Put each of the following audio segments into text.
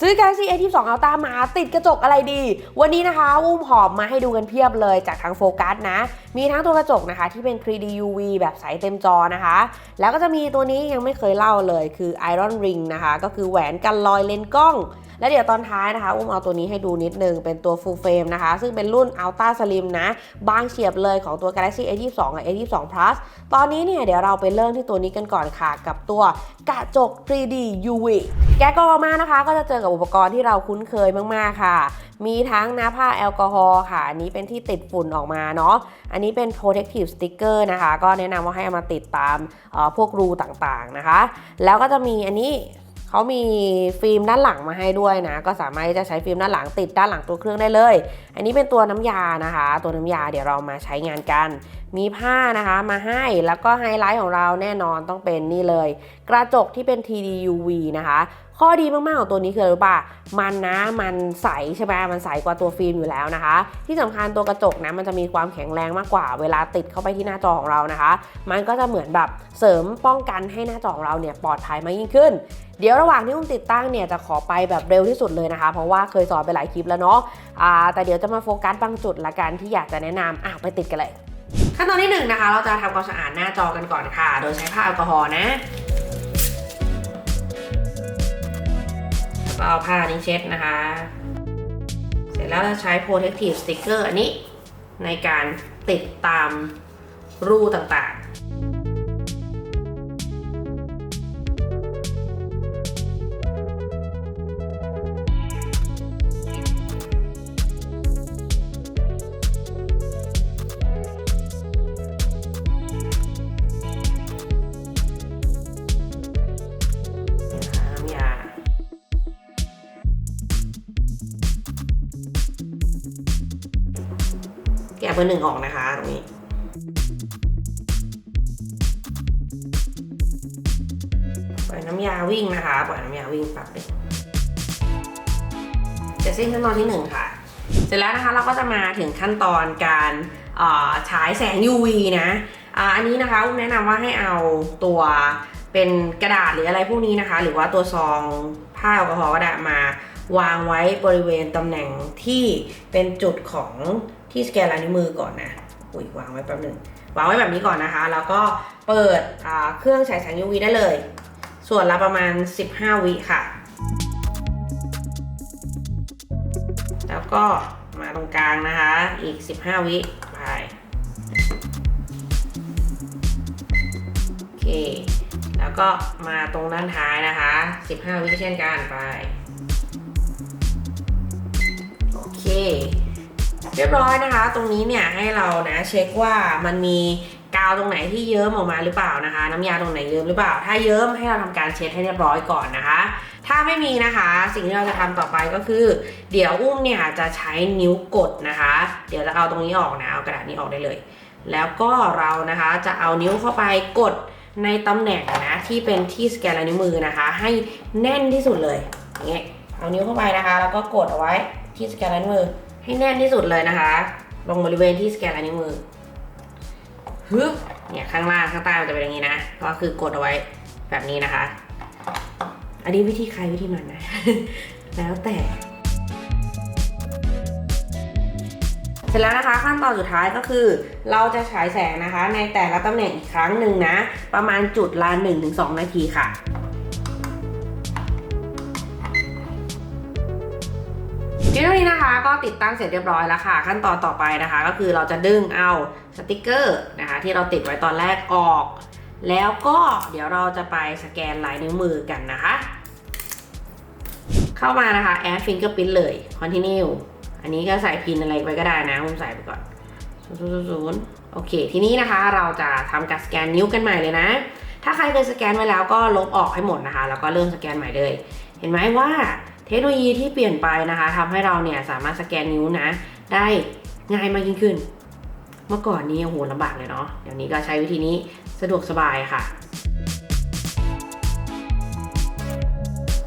ซื้อ Galaxy A22 Ultra มาติดกระจกอะไรดี วันนี้นะคะอุ้มหอบมาให้ดูกันเพียบเลยจากทางโฟกัสนะ มีทั้งตัวกระจกนะคะที่เป็น 3D UV แบบใสเต็มจอนะคะ แล้วก็จะมีตัวนี้ยังไม่เคยเล่าเลยคือ Iron Ring นะคะ ก็คือแหวนกันรอยเลนส์กล้อง และเดี๋ยวตอนท้ายนะคะอุ้มเอาตัวนี้ให้ดูนิดนึง เป็นตัว full frame นะคะ ซึ่งเป็นรุ่น Ultra Slim นะ บางเฉียบเลยของตัว Galaxy A22 กับ A22 Plus ตอนนี้เนี่ยเดี๋ยวเราไปเริ่มที่ตัวนี้กันก่อนค่ะ กับตัวกระจก 3D UV แกะกล่องออกมานะคะ ก็จะเจอกับอุปกรณ์ที่เราคุ้นเคยมากๆค่ะมีทั้งน้าผ้าแอลกอฮอล์ค่ะ อันนี้เป็นที่ติดฝุ่นออกมาเนาะ อันนี้เป็น protective sticker นะคะ ก็แนะนำว่าให้เอามาติดตามเอ่อพวกรูต่างๆนะคะ แล้วก็จะมีอันนี้ เขามีฟิล์มด้านหลังมาให้ด้วยนะ ก็สามารถจะใช้ฟิล์มด้านหลังติดด้านหลังตัวเครื่องได้เลย อันนี้เป็นตัวน้ำยานะคะ ตัวน้ำยาเดี๋ยวเรามาใช้งานกัน มีผ้านะคะมาให้แล้วก็ไฮไลท์ของเราแน่นอนต้องเป็นนี่เลย กระจกที่เป็น tduv นะคะ ข้อดีมากๆของตัวนี้คืออะไรรู้ป่ะมันนะมันใสใช่ไหมมันใสกว่าตัวฟิล์มอยู่แล้วนะคะ ที่สำคัญตัวกระจกนะมันจะมีความแข็งแรงมากกว่า เวลาติดเข้าไปที่หน้าจอของเรานะคะ มันก็จะเหมือนแบบเสริมป้องกันให้หน้าจอของเราเนี่ยปลอดภัยมากยิ่งขึ้น เดี๋ยวระหว่างที่อุ้มติดตั้งเนี่ยจะขอไปแบบเร็วที่สุดเลยนะคะ เพราะว่าเคยสอนไปหลายคลิปแล้วเนาะอ่าแต่เดี๋ยวจะมาโฟกัสบางจุดละกันที่อยากจะแนะนำอะไปติดกันเลยขั้นตอนที่หนึ่งนะคะเราจะทำความสะอาดหน้าจอกันก่อนค่ะ โดยใช้ผ้าแอลกอฮอล์นะ เอาผ้านี้เช็ดนะคะ เสร็จแล้วใช้ protective sticker อันนี้ ในการติดตามรูต่าง เบอร์หนึ่งออกนะคะตรงนี้ปล่อยน้ำยาวิ่งนะคะปล่อยน้ำยาวิ่งแป๊บนึงเสร็จสิ้นขั้นตอนที่หนึ่งค่ะ เสร็จแล้วนะคะเราก็จะมาถึงขั้นตอนการฉายแสง UV นะอ,อันนี้นะคะอุ้มแนะนำว่าให้เอาตัวเป็นกระดาษหรืออะไรพวกนี้นะคะ หรือว่าตัวซองผ้าแอลกอฮอล์ก็ได้มา วางไว้บริเวณตำแหน่งที่เป็นจุดของที่สแกนลายนิ้วมือก่อนนะอุ้ยวางไว้แป๊บหนึ่งวางไว้แบบนี้ก่อนนะคะ แล้วก็เปิดเครื่องฉายแสง UV ได้เลย ส่วนละประมาณ 15 วิค่ะ แล้วก็มาตรงกลางนะคะ อีก 15 วิไปโอเค แล้วก็มาตรงด้านท้ายนะคะ 15 วิเช่นกันไป เคเรียบร้อยนะคะ ตรงนี้เนี่ยให้เรานะเช็คว่ามันมีกาวตรงไหนที่เยิ้มออกมาหรือเปล่านะคะ น้ำยาตรงไหนเยิ้มหรือเปล่า ถ้าเยิ้มให้เราทำการเช็ดให้เรียบร้อยก่อนนะคะ ถ้าไม่มีนะคะ สิ่งที่เราจะทำต่อไปก็คือ เดี๋ยวอุ้มเนี่ยจะใช้นิ้วกดนะคะ เดี๋ยวจะเอาตรงนี้ออกนะเอากระดาษนี้ออกได้เลย แล้วก็เรานะคะจะเอานิ้วเข้าไปกดในตำแหน่งนะที่เป็นที่สแกนลายนิ้วมือนะคะ ให้แน่นที่สุดเลยอย่างเงี้ยเอานิ้วเข้าไปนะคะ แล้วก็กดเอาไว้ ที่สแกนลายนิ้วมือให้แน่นที่สุดเลยนะคะ ลงบริเวณที่สแกนลายนิ้วมือฮึบเนี่ยข้างล่างข้างใต้มันจะเป็นอย่างนี้นะ ก็คือกดเอาไว้แบบนี้นะคะ อันนี้วิธีใครวิธีมันนะ แล้วแต่เสร็จแล้วนะคะขั้นตอนสุดท้ายก็คือ เราจะฉายแสงนะคะ ในแต่ละตำแหน่งอีกครั้งหนึ่งนะ ประมาณจุดละ1-2 นาทีค่ะ ทีนี้นะคะก็ติดตั้งเสร็จเรียบร้อยแล้วค่ะ ขั้นตอนต่อไปนะคะ ก็คือเราจะดึงเอาสติกเกอร์นะคะที่เราติดไว้ตอนแรกออก แล้วก็เดี๋ยวเราจะไปสแกนลายนิ้วมือกันนะคะ เข้ามานะคะ add fingerprint เลย continue อันนี้ก็ใส่พินอะไรไปก็ได้นะผมใส่ไปก่อนศูนย์โอเค ทีนี้นะคะเราจะทำการสแกนนิ้วกันใหม่เลยนะ ถ้าใครเคยสแกนไว้แล้วก็ลบออกให้หมดนะคะ แล้วก็เริ่มสแกนใหม่เลย เห็นไหมว่า เทคโนโลยีที่เปลี่ยนไปนะคะทำให้เราเนี่ยสามารถสแกนนิ้วนะ ได้ง่ายมากยิ่งขึ้น เมื่อก่อนนี้โอ้โหลำบากเลยเนาะเดี๋ยวนี้ก็ใช้วิธีนี้สะดวกสบายค่ะ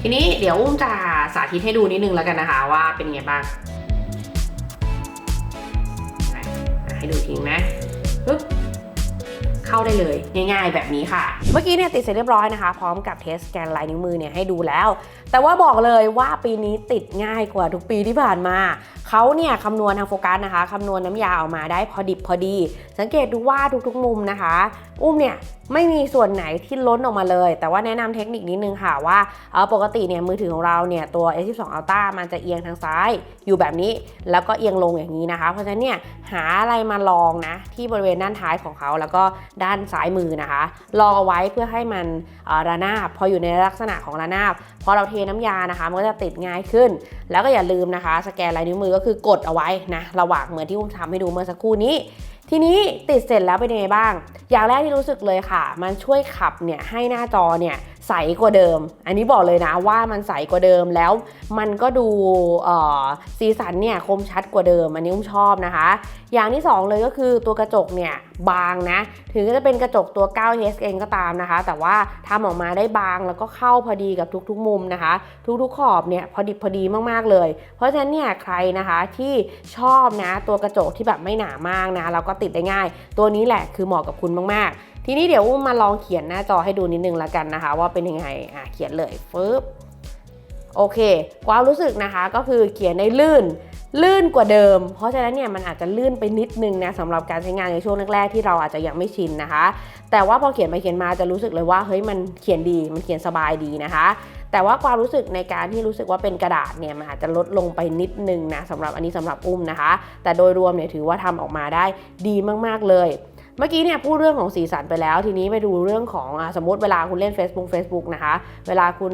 ทีนี้เดี๋ยวอุ้มจะสาธิตให้ดูนิดนึงแล้วกันนะคะ ว่าเป็นไงบ้างให้ดูทิ้งนะปึ๊บเข้าได้เลยง่ายๆแบบนี้ค่ะ เมื่อกี้เนี่ยติดเสร็จเรียบร้อยนะคะ พร้อมกับเทสสแกนลายนิ้วมือเนี่ยให้ดูแล้ว แต่ว่าบอกเลยว่าปีนี้ติดง่ายกว่าทุกปีที่ผ่านมา เขาเนี่ยคำนวณทางโฟกัสนะคะคำนวณน้ำยาออกมาได้พอดิบพอดี สังเกตดูว่าทุกๆมุมนะคะ อุ้มเนี่ยไม่มีส่วนไหนที่ล้นออกมาเลย แต่ว่าแนะนำเทคนิคนิดนึงค่ะว่าเออปกติเนี่ยมือถือของเราเนี่ยตัว S12 Ultra มันจะเอียงทางซ้ายอยู่แบบนี้ แล้วก็เอียงลงอย่างนี้นะคะ เพราะฉะนั้นเนี่ยหาอะไรมาลองนะที่บริเวณด้านท้ายของเขาแล้วก็ด้านซ้ายมือนะคะ ลองเอาไว้เพื่อให้มันระนาบ พออยู่ในลักษณะของระนาบพอเราเทน้ำยานะคะมันก็จะติดง่ายขึ้น แล้วก็อย่าลืมนะคะ สแกนลายนิ้วมือก็คือกดเอาไว้นะระหว่างเหมือนที่ผมทำให้ดูเมื่อสักครู่นี้ ทีนี้ติดเสร็จแล้วเป็นยังไงบ้าง อย่างแรกที่รู้สึกเลยค่ะ มันช่วยขับเนี่ยให้หน้าจอเนี่ย ใสกว่าเดิม อันนี้บอกเลยนะว่ามันใสกว่าเดิมแล้วมันก็ดูสีสันเนี่ยคมชัดกว่าเดิม อันนี้อุ้มชอบนะคะ อย่างที่สองเลยก็คือตัวกระจกเนี่ยบางนะ ถึงจะเป็นกระจกตัว 9H เองก็ตามนะคะ แต่ว่าทำออกมาได้บางแล้วก็เข้าพอดีกับทุกๆมุมนะคะ ทุกๆขอบเนี่ยพอดิบพอดีมากๆเลย เพราะฉะนั้นเนี่ยใครนะคะที่ชอบนะตัวกระจกที่แบบไม่หนามากนะแล้วก็ติดได้ง่าย ตัวนี้แหละคือเหมาะกับคุณมากๆ ทีนี้เดี๋ยวอุ้มมาลองเขียนหน้าจอให้ดูนิดนึงละกันนะคะ ว่าเป็นยังไงอะเขียนเลยฟึบโอเค ความรู้สึกนะคะก็คือเขียนในลื่นลื่นกว่าเดิม เพราะฉะนั้นเนี่ยมันอาจจะลื่นไปนิดนึงนะสำหรับการใช้งานในช่วงแรกๆที่เราอาจจะยังไม่ชินนะคะ แต่ว่าพอเขียนไปเขียนมาจะรู้สึกเลยว่าเฮ้ยมันเขียนดีมันเขียนสบายดีนะคะ แต่ว่าความรู้สึกในการที่รู้สึกว่าเป็นกระดาษเนี่ยมันอาจจะลดลงไปนิดนึงนะสำหรับอันนี้สำหรับอุ้มนะคะ แต่โดยรวมเนี่ยถือว่าทำออกมาได้ดีมากๆเลย เมื่อกี้เนี่ยพูดเรื่องของสีสันไปแล้ว ทีนี้ไปดูเรื่องของอสมมติเวลาคุณเล่น Facebook Facebook นะคะ เวลาคุณ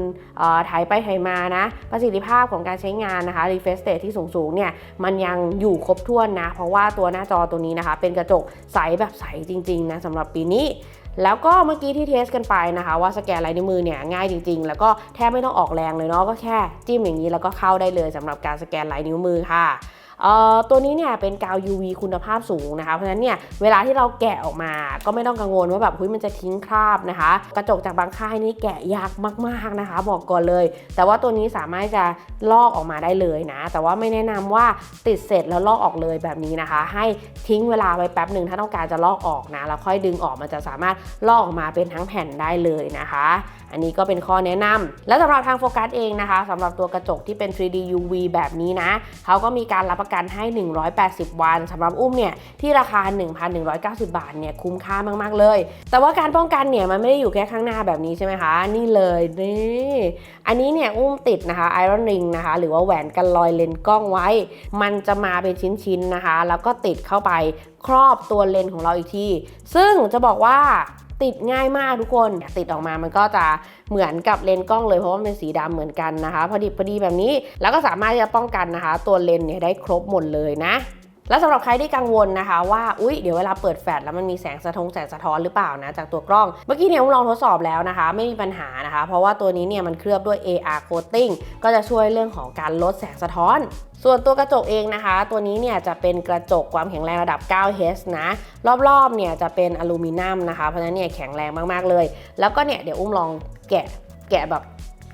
ถ่ายไปถ่ายมานะ ประสิทธิภาพของการใช้งานนะคะ refresh rate ที่สูงๆเนี่ยมันยังอยู่ครบถ้วนนะ เพราะว่าตัวหน้าจอตัวนี้นะคะ เป็นกระจกใสแบบใสจริงๆนะสำหรับปีนี้แล้วก็เมื่อกี้ที่เทสกันไปนะคะ ว่าสแกนลายนิ้วมือเนี่ยง่ายจริง ๆ แล้วก็แทบไม่ต้องออกแรงเลยเนาะก็แค่จิ้มอย่างนี้แล้วก็เข้าได้เลยสำหรับการสแกนลายนิ้วมือค่ะ ตัวนี้เนี่ยเป็นกาว UV คุณภาพสูงนะคะ เพราะฉะนั้นเนี่ยเวลาที่เราแกะออกมาก็ไม่ต้องกังวลว่าแบบเฮ้ยมันจะทิ้งคราบนะคะ กระจกจากบางค่ายนี่แกะยากมากๆนะคะ บอกก่อนเลย แต่ว่าตัวนี้สามารถจะลอกออกมาได้เลยนะ แต่ว่าไม่แนะนำว่าติดเสร็จแล้วลอกออกเลยแบบนี้นะคะ ให้ทิ้งเวลาไว้แป๊บหนึ่งถ้าต้องการจะลอกออกนะแล้วค่อยดึงออกมันจะสามารถลอกออกมาเป็นทั้งแผ่นได้เลยนะคะ อันนี้ก็เป็นข้อแนะนำและสำหรับทางโฟกัสเองนะคะสำหรับตัวกระจกที่เป็น 3D UV แบบนี้นะเขาก็มีการรับประกันให้ 180 วันสำหรับอุ้มเนี่ยที่ราคา 1,190 บาทเนี่ยคุ้มค่ามากๆเลย แต่ว่าการป้องกันเนี่ยมันไม่ได้อยู่แค่ข้างหน้าแบบนี้ใช่ไหมคะ นี่เลยนี่อันนี้เนี่ยอุ้มติดนะคะ Iron Ring นะคะหรือว่าแหวนกันลอยเลนกล้องไว้ มันจะมาเป็นชิ้นๆนะคะ แล้วก็ติดเข้าไปครอบตัวเลนของเราอีกที ซึ่งจะบอกว่า ติดง่ายมากทุกคนติดออกมามันก็จะเหมือนกับเลนส์กล้องเลยเพราะว่าเป็นสีดำเหมือนกันนะคะ พอดิบพอดีแบบนี้แล้วก็สามารถที่จะป้องกันนะคะ ตัวเลนส์เนี่ยได้ครบหมดเลยนะ แล้วสำหรับใครที่กังวลนะคะว่าอุ๊ยเดี๋ยวเวลาเปิดแฟลชแล้วมันมีแสงสะท้งแสงสะท้อนหรือเปล่านะจากตัวกล้อง เมื่อกี้เนี่ยผมลองทดสอบแล้วนะคะ ไม่มีปัญหานะคะ เพราะว่าตัวนี้เนี่ยมันเคลือบด้วย AR coating ก็จะช่วยเรื่องของการลดแสงสะท้อน ส่วนตัวกระจกเองนะคะ ตัวนี้เนี่ยจะเป็นกระจกความแข็งแรงระดับ 9H นะ รอบๆเนี่ยจะเป็นอลูมิเนียมนะคะเพราะฉะนั้นเนี่ยแข็งแรงมากๆเลย แล้วก็เนี่ยเดี๋ยวอุ้มลองแกะแกะแบบ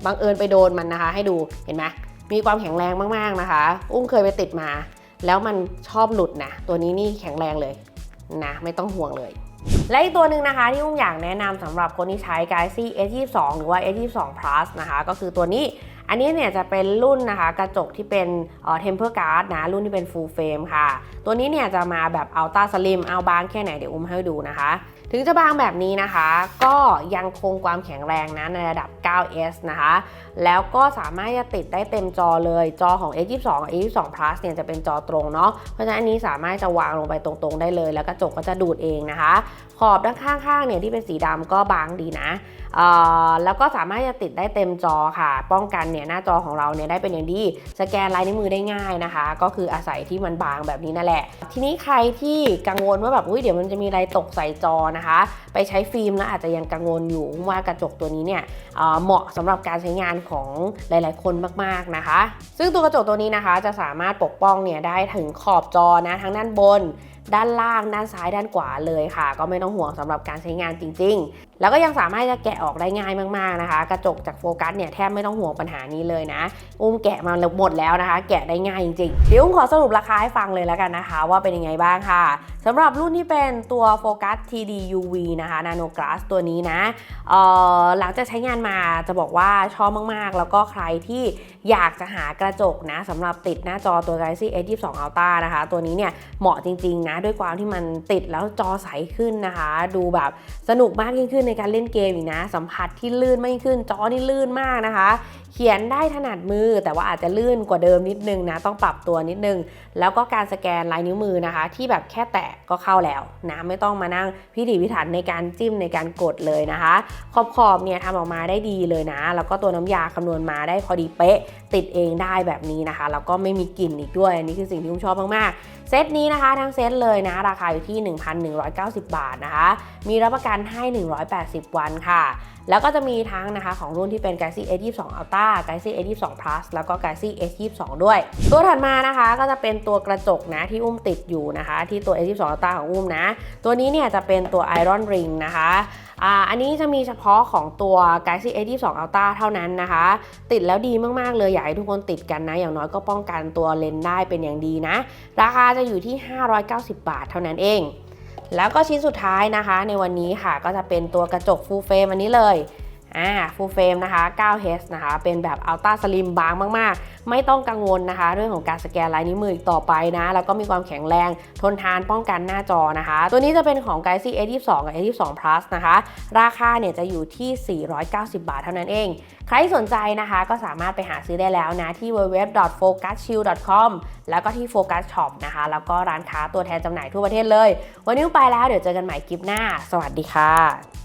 บังเอิญไปโดนมันนะคะ ให้ดูเห็นไหมมีความแข็งแรงมากๆนะคะ อุ้มเคยไปติดมา แล้วมันชอบหลุดนะ ตัวนี้นี่แข็งแรงเลยนะ ไม่ต้องห่วงเลย และอีกตัวหนึ่งนะคะที่อุ้มอยากแนะนำสำหรับคนที่ใช้ Galaxy S22 หรือว่า S22 Plus นะคะ ก็คือตัวนี้อันนี้เนี่ยจะเป็นรุ่นนะคะกระจกที่เป็นเอ่อ temper guard นะรุ่นที่เป็น full frame ค่ะ ตัวนี้เนี่ยจะมาแบบ ultra slim เอาบางแค่ไหนเดี๋ยวอุ้มให้ดูนะคะ ถึงจะบางแบบนี้นะคะ ก็ยังคงความแข็งแรงนะในระดับ 9S นะคะ แล้วก็สามารถจะติดได้เต็มจอเลย จอของ A22 กับ A22 Plus เนี่ยจะเป็นจอตรงเนาะ เพราะฉะนั้นอันนี้สามารถจะวางลงไปตรงๆได้เลย แล้วกระจกก็จะดูดเองนะคะ ขอบด้านข้างๆเนี่ยที่เป็นสีดำก็บางดีนะเอ่อแล้วก็สามารถจะติดได้เต็มจอค่ะ ป้องกันเนี่ยหน้าจอของเราเนี่ยได้เป็นอย่างดี สแกนลายนิ้วมือได้ง่ายนะคะ ก็คืออาศัยที่มันบางแบบนี้นั่นแหละ ทีนี้ใครที่กังวลว่าแบบอุ้ยเดี๋ยวมันจะมีอะไรตกใส่จอนะคะไปใช้ฟิล์มแล้วอาจจะยังกังวลอยู่ว่ากระจกตัวนี้เนี่ยเเหมาะสำหรับการใช้งานของหลาย ๆ คนมากๆนะคะ ซึ่งตัวกระจกตัวนี้นะคะ จะสามารถปกป้องเนี่ยได้ถึงขอบจอนะทั้งด้านบนด้านล่างด้านซ้ายด้านขวาเลยค่ะ ก็ไม่ต้องห่วงสำหรับการใช้งานจริง ๆแล้วก็ยังสามารถจะแกะออกได้ง่ายมากๆนะคะ กระจกจากโฟกัสเนี่ยแทบไม่ต้องห่วงปัญหานี้เลยนะ อุ้มแกะมาหมดแล้วนะคะ แกะได้ง่ายจริงๆเดี๋ยวอุ้มขอสรุปราคาให้ฟังเลยแล้วกันนะคะ ว่าเป็นยังไงบ้างค่ะสำหรับรุ่นที่เป็นตัวโฟกัส TD UV นะคะ Nano Glass ตัวนี้นะเอ่อหลังจากใช้งานมาจะบอกว่าชอบมากๆ แล้วก็ใครที่อยากจะหากระจกนะสำหรับติดหน้าจอตัว Galaxy S22 Ultra นะคะ ตัวนี้เนี่ยเหมาะจริงๆนะด้วยความที่มันติดแล้วจอใสขึ้นนะคะ ดูแบบสนุกมากยิ่งขึ้นในการเล่นเกมอีกนะ สัมผัสที่ลื่นไม่ขึ้นจอนี่ลื่นมากนะคะ เขียนได้ถนัดมือแต่ว่าอาจจะลื่นกว่าเดิมนิดนึงนะ ต้องปรับตัวนิดนึง แล้วก็การสแกนลายนิ้วมือนะคะ ที่แบบแค่แตะก็เข้าแล้วนะไม่ต้องมานั่งพิถีพิถันในการจิ้มในการกดเลยนะคะ ขอบขอบเนี่ยทำออกมาได้ดีเลยนะ แล้วก็ตัวน้ำยาคำนวณมาได้พอดีเป๊ะ ติดเองได้แบบนี้นะคะแล้วก็ไม่มีกลิ่นอีกด้วยอันนี้คือสิ่งที่ผมชอบมากๆเซตนี้นะคะทั้งเซตเลยนะ ราคาอยู่ที่ 1,190 บาทนะคะ มีรับประกันให้ 180 วันค่ะ แล้วก็จะมีทั้งนะคะของรุ่นที่เป็น Galaxy S22 Ultra Galaxy S22 Plus แล้วก็ Galaxy S22 ด้วย ตัวถัดมานะคะก็จะเป็นตัวกระจกนะที่อุ้มติดอยู่นะคะ ที่ตัว S22 Ultra ของอุ้มนะ ตัวนี้เนี่ยจะเป็นตัว Iron Ring นะคะอ่าอันนี้จะมีเฉพาะของตัว Galaxy S22 Ultra เท่านั้นนะคะ ติดแล้วดีมากๆเลยอยากให้ทุกคนติดกันนะ อย่างน้อยก็ป้องกันตัวเลนส์ได้เป็นอย่างดีนะ ราคาจะอยู่ที่ 590 บาทเท่านั้นเอง แล้วก็ชิ้นสุดท้ายนะคะ ในวันนี้ค่ะก็จะเป็นตัวกระจกฟูลเฟรมอันนี้เลย อ่า full frame นะคะ 9H นะคะ เป็นแบบ ultra slim บางมาก ๆ ไม่ต้องกังวลนะคะ เรื่องของการสแกนลายนิ้วมืออีกต่อไปนะ แล้วก็มีความแข็งแรง ทนทานป้องกันหน้าจอนะคะ ตัวนี้จะเป็นของ Galaxy S22 กับ S22 Plus นะคะ ราคาเนี่ยจะอยู่ที่ 490 บาทเท่านั้นเอง ใครสนใจนะคะก็สามารถไปหาซื้อได้แล้วนะที่ www.focuschill.com แล้วก็ที่ Focus Shop นะคะ แล้วก็ร้านค้าตัวแทนจำหน่ายทั่วประเทศเลย วันนี้ไปแล้วเดี๋ยวเจอกันใหม่คลิปหน้า สวัสดีค่ะ